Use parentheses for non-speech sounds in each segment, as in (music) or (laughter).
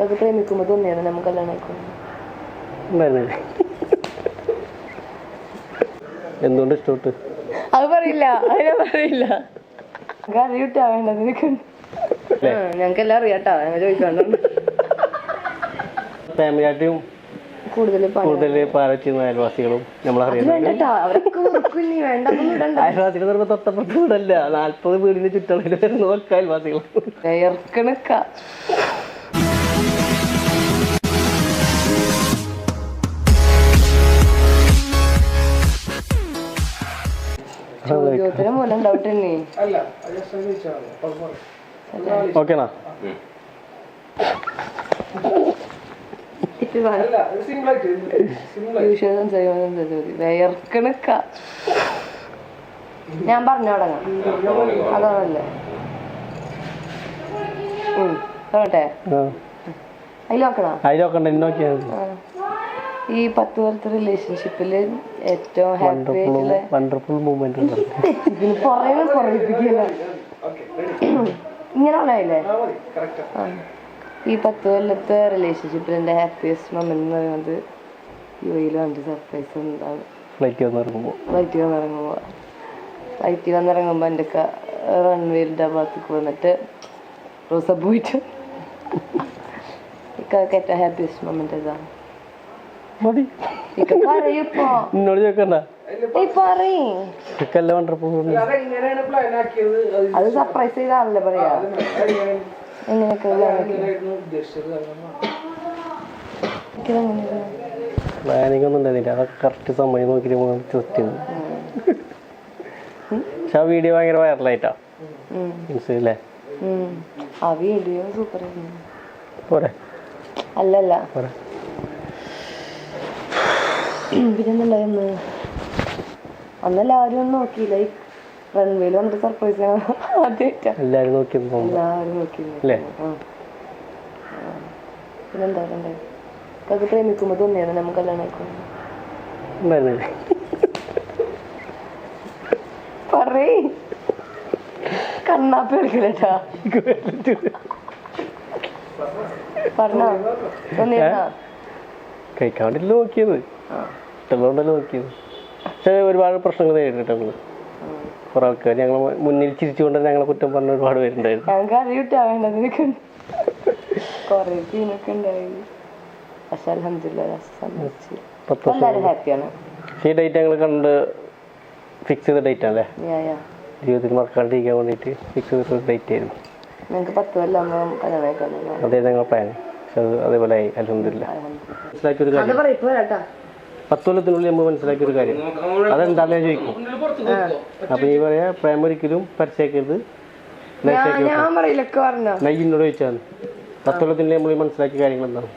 അത് പ്രേമിക്കുമ്പോൾ തന്നെയാണ് നമുക്ക് കല്യാണം എന്തുകൊണ്ട് ഇഷ്ടപ്പെട്ട്? അത് പറയില്ല അതിനെ പറയില്ല. അറിയൂട്ടാ വേണ്ടത് ഞങ്ങൾക്ക് എല്ലാം അറിയാട്ടാ ഞങ്ങൾ ചോദിക്കാണ്ട് ഫാമിലിയായിട്ടും കൂടുതൽ പണി കൂടുതൽ പാലച്ചിരുന്ന അയൽവാസികളും നമ്മളറിയാം അയൽവാസികൾ എന്ന് പറയുമ്പോൾ തൊട്ടപ്പുറത്ത് വീടല്ല നാല്പത് വീടിന് ചുറ്റളവിൽ വരുന്ന അയൽവാസികൾ. ചോദ്യോത്തരം പോലെ ഉണ്ടാവട്ടെ ഓക്കേണാ. വിയർക്കണക്ക. ഞാൻ പറഞ്ഞു തുടങ്ങാം. അതാണല്ലേ? അതിലോക്കണോ അതിലോക്കണ്ട അതിൽ ഈ പത്ത് വർഷത്തെ റിലേഷൻഷിപ്പിൽ ഏറ്റവും ഹാപ്പി ആയിട്ടുള്ള വണ്ടർഫുൾ പറയിപ്പിക്കില്ല ഇങ്ങനെ. ഈ പത്ത് കൊല്ലത്തെ റിലേഷൻഷിപ്പിൽ എന്റെ ഹാപ്പിയസ്റ്റ് മൊമെന്റ് എന്ന് പറയുന്നത് യു എയിൽ വന്നിട്ട് സർപ്രൈസ് എന്താണ് ഫ്ലൈറ്റ് വന്ന് ഇറങ്ങുമ്പോൾ ഫ്ലൈറ്റ് വന്നിറങ്ങുമ്പോൾ ഫ്ലൈറ്റ് വന്നിറങ്ങുമ്പോൾ എന്റെ റൺവേയുടെ ഭാഗത്തേക്ക് വന്നിട്ട് റോസ പോയിട്ട്. (laughs) ഇക്കൊക്കെ ഏറ്റവും ഹാപ്പിയസ്റ്റ് മൊമെന്റ് ഇതാണ് മതി. എന്നോട് ഇക്കല്ല അത് സർപ്രൈസ് ചെയ്താണല്ലേ പറയാ. എങ്ങനെയൊക്കെ പ്ലാനിങ് ഒന്നും ഉണ്ടായിരുന്നില്ല. അതൊക്കെ കറക്റ്റ് സമയം നോക്കിയിട്ട് പക്ഷെ ആ വീഡിയോ ഭയങ്കര വൈറലായിട്ടാ ഇൻസ്റ്റയില്ലേ ആ വീഡിയോ സൂപ്പർ പോരെ. അല്ലല്ല. പോരെ. പിന്നെന്തുണ്ടായിരുന്നു അന്നല്ല ആരും ഒന്നും നോക്കിയില്ല. ഈ റൺവേയിൽ വന്നിട്ട് സർപ്രൈസ് ആദ്യമായിട്ടാ എല്ലാവരും നോക്കി എല്ലാവരും നോക്കിയിരുന്നു അല്ലേ? ആ. ആ. പിന്നെന്താ പറയണ്ടേ? അത് പ്രേമിക്കുമ്പോ തോന്നിയാണ് നമുക്ക് കല്യാണം ഉണ്ടായിരുന്നില്ലേ പറയ്. കണ്ണാപ്പി എടുക്കലട്ടാ പറഞ്ഞോ? തോന്നിയാ കഴിക്കാണ്ടില്ല നോക്കിയത്? നോക്കിയത് ഇഷ്ടമുള്ളതുകൊണ്ടല്ലേ നോക്കിയത് പക്ഷേ ഒരുപാട് പ്രശ്നങ്ങൾ നേരിട്ടിട്ട് നമ്മൾ. കുറെ ആൾക്കാർ ഞങ്ങൾ മുന്നിൽ ചിരിച്ചുകൊണ്ട് ഞങ്ങളെ കുറ്റം പറഞ്ഞ ഒരുപാട് പേരുണ്ടായിരുന്നു. ഞങ്ങൾക്ക് അറിയൂട്ടാ വേണ്ടത് നിനക്ക്. കൊറേ സീനൊക്കെ ഉണ്ടായി. പക്ഷെ അലഹമില്ല സമ്മതിച്ചു പത്ത് ഹാപ്പിയാണ് ഈ ഡേറ്റ് ഞങ്ങൾ കണ്ട് ഫിക്സ് ചെയ്ത ഡേറ്റ് അല്ലേ യാ യാ ജീവിതത്തിൽ മറക്കാണ്ടിരിക്കാൻ വേണ്ടിയിട്ട് ഫിക്സ് ചെയ്ത ഡേറ്റ് ആയിരുന്നു. ഞങ്ങൾക്ക് പത്ത് കൊല്ലം ആകുമ്പോൾ കല്യാണം ആയിക്കോളൂ ഞങ്ങൾ പ്ലാൻ പക്ഷെ അത് അതേപോലെ ആയി. അലഹമില്ല കാര്യം. പത്ത് കൊല്ലത്തിനുള്ളിൽ നമ്മൾ മനസ്സിലാക്കിയ ഒരു കാര്യം. അതെന്താണെന്ന് ഞാൻ ചോദിക്കും. അപ്പൊ ഈ പറയാ പ്രൈമറിക്കലും ഒരിക്കലും പരസ്യമാക്കരുത്. ഞാൻ പറയില്ലൊക്കെ പറഞ്ഞോ? നയ്യിനോട് ചോദിച്ചാൽ പത്ത് കൊല്ലത്തിനുള്ളിൽ നമ്മൾ മനസ്സിലാക്കിയ കാര്യങ്ങൾ എന്താണ്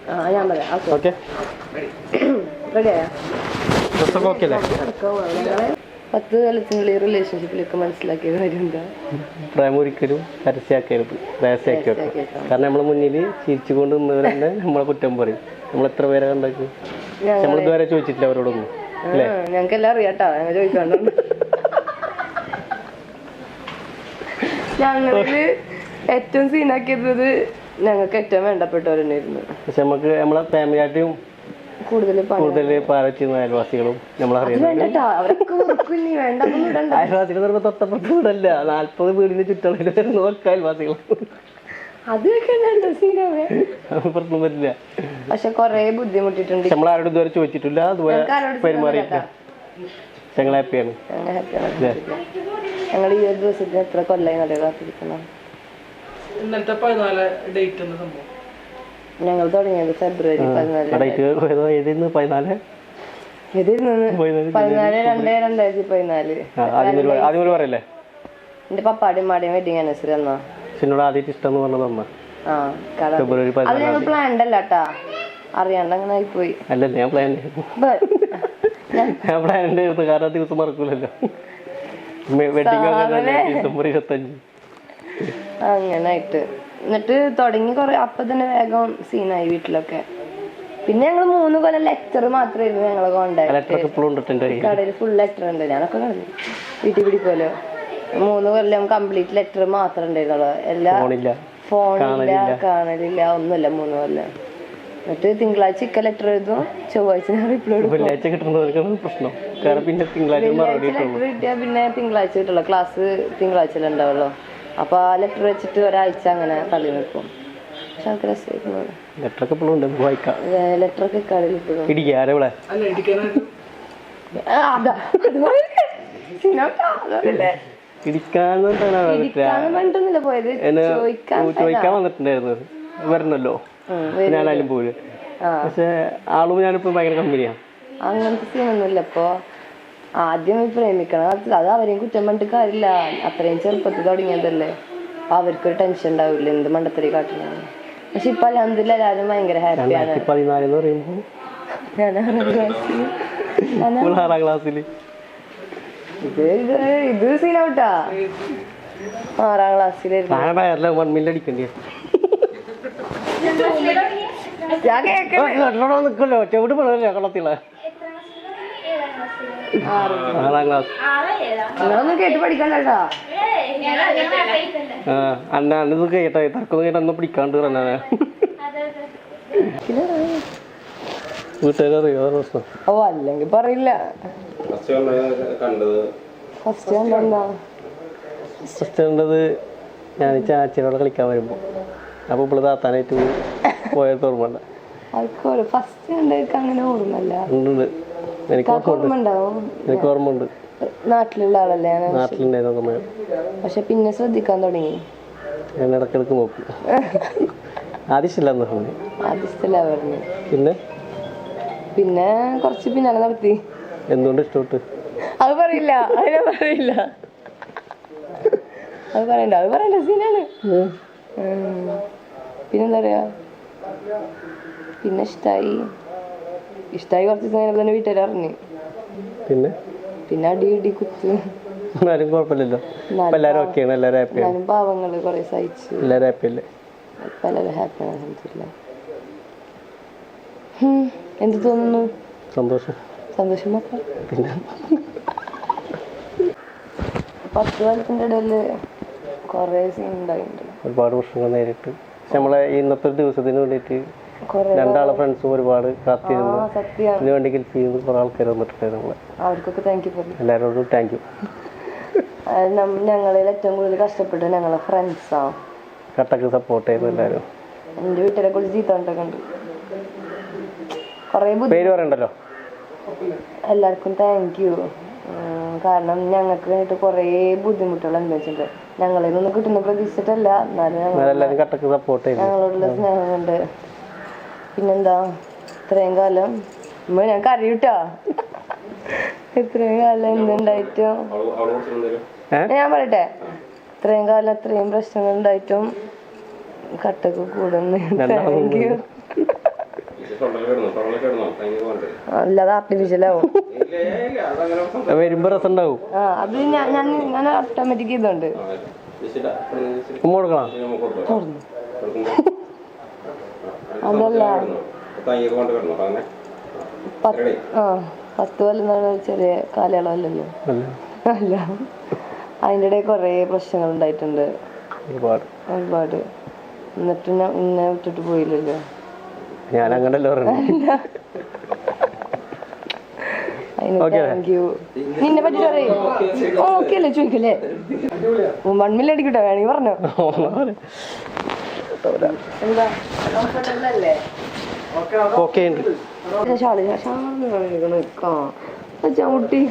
ഓക്കെ. ഡ്രസ്സൊക്കെ അല്ലേ? പത്ത് കാലത്തിനുള്ളിൽ റിലേഷൻഷിപ്പിലൊക്കെ മനസ്സിലാക്കിയ കാര്യം എന്താ പ്രേമം ഒരിക്കലും പരസ്യമാക്കരുത്. രഹസ്യമാക്കരുത് കാരണം നമ്മളെ മുന്നിൽ ചിരിച്ചുകൊണ്ട് നിന്നവർ തന്നെ നമ്മളെ കുറ്റം പറയും. നമ്മൾ എത്ര പേരെ കണ്ടാക്കി നമ്മൾ ഇതുവരെ ചോദിച്ചിട്ടില്ല അവരോടൊന്നും അല്ലേ? ഞങ്ങൾക്ക് എല്ലാം അറിയാട്ടോ ഞങ്ങൾ ചോദിക്കാണ്ട്. ഞങ്ങളിൽ ഏറ്റവും സീനാക്കിയത് ഞങ്ങൾക്ക് ഏറ്റവും വേണ്ടപ്പെട്ടവരുണ്ടായിരുന്നു പക്ഷെ നമുക്ക് നമ്മളെ ഫാമിലിയായിട്ടും കൂടുതൽ പണി കൂടുതൽ പാലച്ചിരുന്ന അയൽവാസികളും നമ്മളറിയുന്നത് വേണ്ടട്ടാ അവരൊക്കെ വെറുക്കും നീ വേണ്ട ഒന്നും ഇടണ്ട അയൽവാസികൾ തൊട്ടപ്പുറത്ത് വീടല്ല നാല്പത് വീടിന്റെ ചുറ്റളവിൽ വരുന്ന അയൽവാസികളും. അയൽവാസികൾ സീനാവേ പ്രശ്നം പറ്റില്ല പക്ഷെ കൊറേ ബുദ്ധിമുട്ടിട്ടുണ്ട് നമ്മൾ ഇതുവരെ ചോദിച്ചിട്ടില്ല. അതുപോലെ പെരുമാറിയിട്ടില്ല. ഞങ്ങൾ ഹാപ്പിയാണ്. ഞങ്ങൾ ഈ ഒരു ദിവസത്തിന് എത്ര കൊല്ലായി കാത്തിരിക്കണം പതിനാല് ഡേറ്റ് എന്ന സംഭവം. ഞങ്ങൾ തുടങ്ങിയത് ഫെബ്രുവരി പതിനാല് പതിനാല്? പതിനാല് പതിനാല് രണ്ട് രണ്ടായിരത്തി പതിനാല്. എന്റെ പപ്പാടിയും മാടിയും വെഡിങ് ആനിവേഴ്സറി എന്നാ എന്നോട് ആദ്യമായിട്ട് ഇഷ്ടം എന്ന് പറഞ്ഞത് അമ്മ. ഫെബ്രുവരി അത് പതിനാല് ഞങ്ങൾ പ്ലാൻഡ് അല്ല കേട്ടാ അറിയാണ്ട് അങ്ങനെ ആയിപ്പോയി. അല്ലല്ല ഞാൻ പ്ലാൻ ഞാൻ പ്ലാൻ ഉണ്ടായിരുന്നു കാരണം ആ ദിവസം മറക്കൂലല്ലോ. വെഡിങ് ഡിസംബർ ഇരുപത്തഞ്ച്. അങ്ങനെ ആയിട്ട്. എന്നിട്ട് തുടങ്ങി കൊറേ അപ്പൊ തന്നെ വേഗം സീനായി വീട്ടിലൊക്കെ. പിന്നെ ഞങ്ങൾ മൂന്ന് കൊല്ലം ലെക്ചർ മാത്രമായിരുന്നു ഞങ്ങളെ കോണ്ടാക്ട് കടയിൽ ഫുൾ ലെറ്റർ ഉണ്ട് ഞാനൊക്കെ കളഞ്ഞു വീട്ടിൽ പിടിക്കുമല്ലോ മൂന്ന് കൊല്ലം കംപ്ലീറ്റ് ലെറ്റർ മാത്രം ഉണ്ടായിരുന്നുള്ളൂ. എല്ലാ ഫോണില്ല. കാണലില്ല. ഒന്നുമില്ല മൂന്ന് കൊല്ലം. എന്നിട്ട് തിങ്കളാഴ്ച ഇക്ക ലെറ്റർ എഴുതും ചൊവ്വാഴ്ച ഞാൻ റിപ്ലൈ വെള്ളിയാഴ്ച കിട്ടുന്നവർക്കാണ് പ്രശ്നം. കാരണം പിന്നെ തിങ്കളാഴ്ച മറുപടി ലെറ്റർ കിട്ടിയാൽ പിന്നെ തിങ്കളാഴ്ച കിട്ടുള്ളൂ. ക്ലാസ് തിങ്കളാഴ്ച ഉണ്ടാവുള്ളൂ. അപ്പൊ ആ ലെറ്റർ വെച്ചിട്ട് ഒരാഴ്ച അങ്ങനെ തള്ളി നിൽക്കും. പക്ഷെ രസമായിരുന്നു ഇപ്പോഴും ഉണ്ട്. വായിക്കാം. ലെറ്റർ ഒക്കെ അതാ. പോയത് എന്നെ ചോദിക്കാൻ വന്നിട്ടുണ്ടായിരുന്നു. വരണല്ലോ. ഞാൻ ആ. പക്ഷെ ആളും ഞാനിപ്പോ ഭയങ്കര കമ്പനിയാ അങ്ങനത്തെ സീനൊന്നുമില്ല ഇപ്പോ. ആദ്യം പ്രേമിക്കണം. അത് അവരെയും കുറ്റം പറഞ്ഞിട്ട് കാര്യമില്ല. അത്രയും ചെറുപ്പത്തിൽ തുടങ്ങിയതല്ലേ. അപ്പൊ അവർക്കൊരു ടെൻഷൻ ഉണ്ടാവില്ല. എന്ത് മണ്ടത്തരി കാട്ടില്ല പക്ഷെ ഇപ്പൊ അലഹമില്ല എല്ലാവരും ഭയങ്കര ഹാപ്പിയാണ് രണ്ടായിരത്തി പതിനാല് എന്ന് പറയുമ്പോൾ ഞാൻ ആറാം ക്ലാസ്സിൽ ഞാൻ നമ്മൾ ആറാം ക്ലാസ്സിൽ ഇത് ഇത് സീനൗട്ടാ ആറാം ക്ലാസ്സിലായിരുന്നു വൺ മില്ല് അടിക്കേണ്ടി? ഞാൻ കേട്ടോ നിൽക്കല്ലോ. ചെവിട് പിള്ളേരല്ലേ കളത്തില്ല ആറാം ക്ലാസ് നിങ്ങളൊന്നും കേട്ട് പഠിക്കണ്ടട്ടാ ആ അന്ന അന്നത് കേട്ടോ. തർക്കൊന്നും കേട്ടോ അന്ന് പിടിക്കാണ്ട് പറഞ്ഞാ വീട്ടുകാരറിയോ? പ്രശ്നം. ഓ അല്ലെങ്കിൽ പറയില്ല. ഫസ്റ്റ് കണ്ടെന്താ ഫസ്റ്റ് കണ്ടത് ഞാൻ ചാച്ചനോട് കളിക്കാൻ വരുമ്പോൾ അപ്പോൾ ഇപ്പോൾ താത്താനായിട്ട് പോയി പോയത് ഓർമ്മ ഫസ്റ്റ് അങ്ങനെ ഓർമ്മല്ല എനിക്ക് എനിക്ക് ഓർമ്മ ഉണ്ട് നാട്ടിലുള്ള ആളല്ലേ നാട്ടിലുണ്ടായിരുന്ന പക്ഷെ പിന്നെ ശ്രദ്ധിക്കാൻ തുടങ്ങി. ഞാൻ ഇടക്കിടക്ക് നോക്കും. (laughs) ആദ്യം പറഞ്ഞു. പിന്നെ? പിന്നെ കുറച്ച് പിന്നാലെ നടത്തി. എന്തുകൊണ്ട് ഇഷ്ടപ്പെട്ട്? അത് പറയില്ല അതിനെ പറയില്ല. അത് പറയണ്ട അത് പറയണ്ട സീനാണ്. പിന്നെന്താ പറയാ? പിന്നെ ഇഷ്ടായി. ഇഷ്ടായി കുറച്ച് ദിവസം തന്നെ വീട്ടുകാർ അറിഞ്ഞു. പിന്നെ? പിന്നെ അടി ഇടി കുത്ത്. എന്നാലും കുഴപ്പമില്ലല്ലോ. എല്ലാവരും ഓക്കെയാണ് ഹാപ്പിയാണ് ഞാനും പാവങ്ങൾ കുറെ സഹിച്ചു. എല്ലാവരും ഹാപ്പിയല്ലേ ഇപ്പൊ എല്ലാവരും ഹാപ്പിയാണ് അൽഹംദുലില്ലാ. എന്ത് തോന്നുന്നു? സന്തോഷം. സന്തോഷം മാത്രം. പിന്നെ? പത്ത് കൊല്ലത്തിന്റെ ഇടയിൽ കൊറേ സീൻ ഉണ്ടായിട്ടുണ്ട്. ഒരുപാട് പ്രശ്നങ്ങൾ നേരിട്ട്. പക്ഷെ നമ്മളെ ഇന്നത്തെ ദിവസത്തിന് വേണ്ടിയിട്ട് കൊറേ രണ്ടാളെ ഫ്രണ്ട്സും ഒരുപാട് കാത്തിരുന്നു. ആ ഇതിന് വേണ്ടി ഹെൽപ്പ് ചെയ്യുന്ന കുറെ ആൾക്കാർ വന്നിട്ടുണ്ടായിരുന്നു നമ്മളെ. അവർക്കൊക്കെ താങ്ക് യു പറഞ്ഞു. എല്ലാവരോടും താങ്ക് യു ഞങ്ങളിൽ ഏറ്റവും കൂടുതൽ കഷ്ടപ്പെട്ടത് ഞങ്ങളെ ഫ്രണ്ട്സാ കട്ടക്ക് സപ്പോർട്ട് ചെയ്യുന്നു എല്ലാവരും. എന്റെ വീട്ടിലെ കുറിച്ച് ചീത്ത കണ്ടൊക്കെ ഉണ്ട്. പേര് പറയണ്ടല്ലോ? എല്ലാവർക്കും താങ്ക് യു കാരണം ഞങ്ങൾക്ക് വേണ്ടിട്ട് കുറേ ബുദ്ധിമുട്ടുകൾ അനുഭവിച്ചിട്ടുണ്ട്. ഞങ്ങളിൽ നിന്ന് കിട്ടുന്ന പ്രതീക്ഷിച്ചിട്ടല്ല. എന്നാലും ഞങ്ങളോടുള്ള സ്നേഹം കൊണ്ട് പിന്നെന്താ? ഇത്രയും കാലം ഉമ്മ ഞാൻ കരയൂട്ടാ. ഇത്രയും കാലം എന്തുണ്ടായിട്ടും ഞാൻ പറയട്ടെ? ഇത്രയും കാലം അത്രയും പ്രശ്നങ്ങൾ ഉണ്ടായിട്ടും കട്ടക്ക് കൂടുന്നു. താങ്ക് യു അല്ലാതെ ആർട്ടിഫിഷ്യൽ ആവും. വരുമ്പോ രസം ഉണ്ടാവും ആ അത് ഞാൻ ഞാൻ ഓട്ടോമാറ്റിക് ഉമ്മ കൊടുക്കണം? (laughs) അതല്ല. പത്ത് കൊല്ലം ചെറിയ കാലയളവല്ലല്ലോ. അല്ല അല്ല. അതിന്റെ ഇടയിൽ കുറേ പ്രശ്നങ്ങൾ ഉണ്ടായിട്ടുണ്ട്. ഒരുപാട്. ഒരുപാട്. എന്നിട്ട് ഞാൻ ഇന്നെ വിട്ടിട്ട് പോയില്ലല്ലോ. ഞാൻ അങ്ങനല്ലോ നിന്നെ പറ്റി പറയും ഓക്കെ അല്ലേ ചോദിക്കല്ലേ? വൺ മില്യൺ അടിക്കട്ടെ വേണമെങ്കിൽ പറഞ്ഞോ? (laughs) ഓക്കെ ചവിട്ടി